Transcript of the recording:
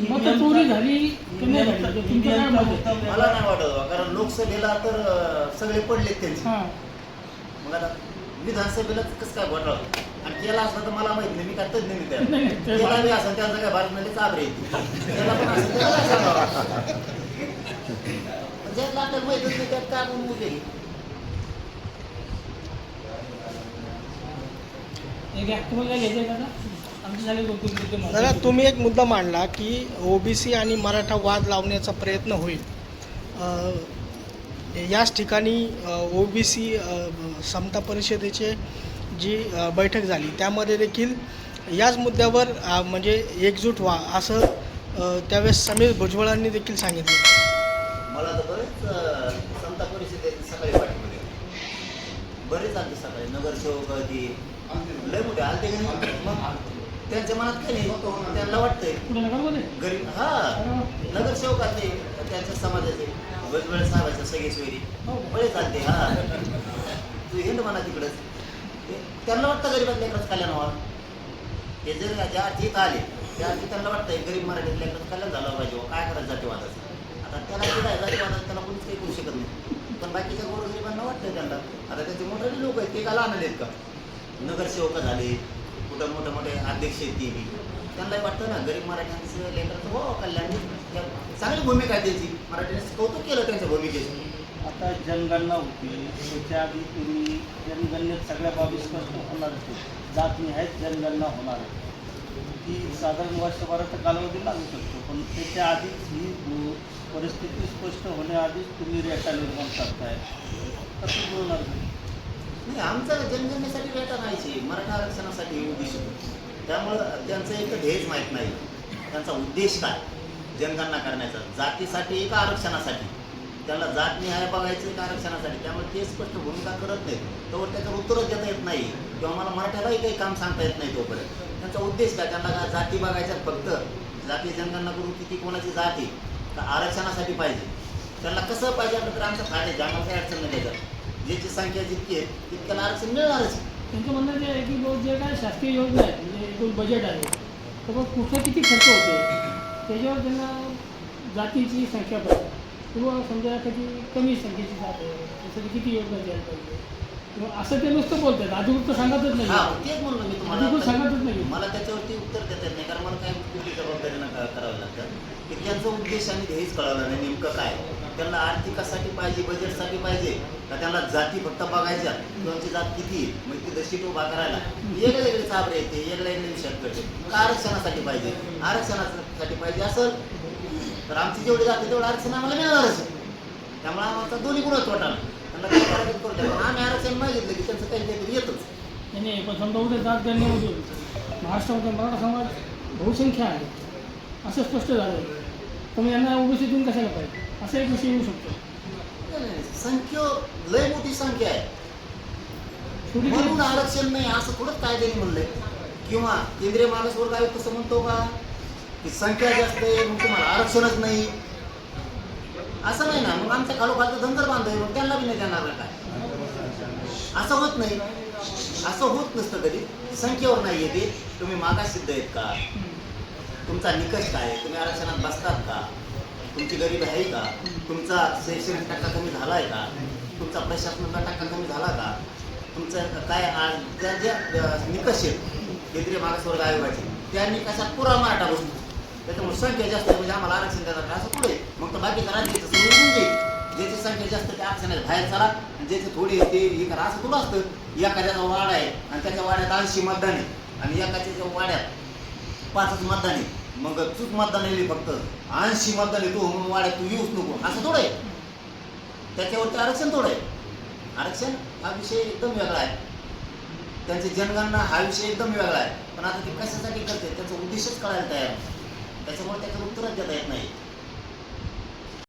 मतं चोरी झाली की नाही झाली? तर तुमचं काय मत आहे? मला नाही वाटत बा, कारण लोकसभेला तर अं, सगळे पडलेत त्यांचे. हां. मग आता विधानसभेला कसं काय घोटाळा आणि केला असला तर मला माहीत नाही मी काय तज्ञ नाही. नाही, नाही, ते केला बी असं त्यांचं काय भारतमध्ये चाबरे येते त्याला पण असं त्याला काय सांगावं? पण ज्यातलं आपल्याला माहितच नाही त्यात काय आपण मुले काय घ्यायचं आहे का दादा. तुम्ही एक मुद्दा मांडला की ओबीसी आणि मराठा वाद लावण्याचा प्रयत्न होईल याच ठिकाणी ओबीसी समता परिषदेचे जी बैठक झाली त्यामध्ये देखील याच मुद्द्यावर म्हणजे एकजूट व्हा असं त्यावेळेस समीर भुजबळांनी देखील सांगितलं मला तर बरेच अं, समता परिषदेत सकाळी पाठीमध्ये बरेच आलते सकाळी नगरसेवक ती लय मोठे आलते का नाही? मग त्यांच्या मनात काही नाही त्यांना वाटतंय. गरीब हा नगरसेवक आलते त्यांच्या समाजाचे वेगवेगळ्या साहेबाच्या सगळे सोयरी. बरेच आलते हा. तू हिंड म्हणा तिकडंच त्यांना वाटतं गरीबात लेकरच कल्याण व्हावं. हे जर ज्या अर्थी इथं आले त्या अर्थी त्यांना वाटतंय गरीब मराठीत लेकरच कल्याण झालं पाहिजे. काय करायचं जातीवादाचं? आता त्याला जे आहे जातीवादाचं त्याला कोणीच काही करू शकत नाही. पण बाकीच्या गोरगरिबांना वाटतंय त्यांना. आता त्याचे मोठे लोक आहेत ते का लहान आहेत का? नगरसेवक झाले कुठं मोठे मोठे अध्यक्ष आहेत ते त्यांनाही वाटतं ना गरीब मराठ्यांचं लेकराचं हो कल्याण चांगली भूमिका आहे त्याची. मराठ्यांनी कौतुक केलं त्यांच्या भूमिकेचं आता जनगणना होती त्याच्या आधी तुम्ही जनगणनेत सगळ्या बाबी स्पष्ट होणार होते. जातनी आहेत जनगणना होणार आहे ती साधारण वर्षभराचा कालावधी लागू शकतो पण त्याच्या आधीच ही परिस्थिती स्पष्ट होण्याआधीच तुम्ही रेटा निर्माण करताय. कसं बोलणार नाही आमचं जनगणनेसाठी रेटा नाहीची मराठा आरक्षणासाठी उद्देश होतो. त्यामुळं त्यांचं एक ध्येयच माहीत नाही. त्यांचा उद्देश काय? जनगणना करण्याचा. जातीसाठी का आरक्षणासाठी. त्याला जात निहाय बघायचं का आरक्षणासाठी. त्यामुळे ते स्पष्ट भूमिका करत नाहीत. तोवर त्याच्यावर उत्तरच देता येत नाही. किंवा मला मराठ्यालाही काही काम सांगता येत नाही तोपर्यंत. त्यांचा उद्देश काय? त्यांना का जाती बघायच्या फक्त? जाती जनगणना करून किती कोणाची जाती तर आरक्षणासाठी पाहिजे. त्यांना कसं पाहिजे? आपलं तर आमचं फायदे आम्हाला काही अडचण नाही त्याच्यात. ज्याची संख्या जितकी आहे तितक्याला आरक्षण मिळणारच आहे. त्यांचं म्हणणं जे आहे की बुवा जे काय शासकीय योजना आहेत म्हणजे एकूण बजेट आहे तर मग कुठं किती खर्च होते त्याच्यावर त्यांना जातीची संख्या पाहिजे. किंवा समजा एखादी कमी संख्येची जात आहे त्यासाठी किती योजना द्यायला पाहिजे? किंवा असं ते नुसतं बोलतात अधिकृत सांगतच नाही. हा तेच म्हणलं मी अधिकृत तुम्हाला सांगतच नाही. मला त्याच्यावरती उत्तर देता येत नाही कारण मला काय कुठली जबाबदारी नका करावं लागतं. की त्यांचा उद्देश आणि ध्येयच कळवलं नाही नेमकं काय? त्यांना आर्थिकासाठी पाहिजे बजेटसाठी पाहिजे का त्यांना जाती फक्त बघायच्या त्यांची जात किती मग ती दशीट उभा करायला वेगळे वेगळे चाबरे येते वेगळे वेगळे विषयात करते. आरक्षणासाठी पाहिजे? आरक्षणासाठी पाहिजे असेल तर आमची जेवढी जाते तेवढं आरक्षण आम्हाला मिळणारच त्यामुळे आम्हाला दोन्ही गुणच तोटा त्यांना काही आम्ही आरक्षण मागितलं की त्यांचं काही काहीतरी येतच. नाही, पण समजा उद्या जात गणनेमधून महाराष्ट्रामध्ये मराठा समाज बहुसंख्या आहे. असं स्पष्ट झालं. तुम्ही यांना ओबीसीतून कशाला पाहिजे? असा एक विषय येऊ शकतो संख्या लय मोठी संख्या आहे म्हणून आरक्षण नाही असं थोडंच कायद्याने म्हणलंय किंवा केंद्रीय मागासवर्ग आयोग तसं म्हणतो का की संख्या जास्त आहे मग तुम्हाला आरक्षणच नाही असं नाही ना मग आमच्या खालोखालचं धंदर बांधतोय मग त्यांना बी नाही देणार ना काय असं होत नाही असं होत नसतं कधी संख्येवर नाही येते तुम्ही मागास सिद्ध आहेत का तुमचा निकष काय? तुम्ही आरक्षणात बसतात का तुमची गरिबी आहे का? तुमचा शैक्षणिक टक्का कमी झाला आहे का? तुमचा प्रशासनाचा टक्का कमी झाला का? तुमचं काय आ- ज्या ज्या निकष आहेत केंद्रीय मागासवर्ग आयोगाचे त्या निकषात पुरा मराठा बसतो त्याच्यामुळे संख्या जास्त म्हणजे आम्हाला आरक्षण देतात असं पुढे. मग तर बाकीच्या राज्याचं समजून जाईल. ज्याची संख्या जास्त त्या आरक्षणात बाहेर चला. आणि ज्याचे थोडी ते हे करा. असं थोडं असतं? एखाद्याचा वाडा आहे आणि त्याच्या वाड्यात ऐंशी मतदान आहे. आणि एखाद्याच्या वाड्यात पाचच मतदान आहे. मग तूच मतदान येईल फक्त. ऐंशी मतदान येतो तू म्हणून वाड्यात तू येऊच नको. असं थोडं आहे. त्याच्यावरती आरक्षण थोडं आहे. आरक्षण हा विषय एकदम वेगळा आहे. त्यांची जनगणना हा विषय एकदम वेगळा आहे. पण आता ते कशासाठी करते त्याचा उद्देशच कळायला तयार त्याच्यामुळे त्याचं उत्तरच देता येत नाही.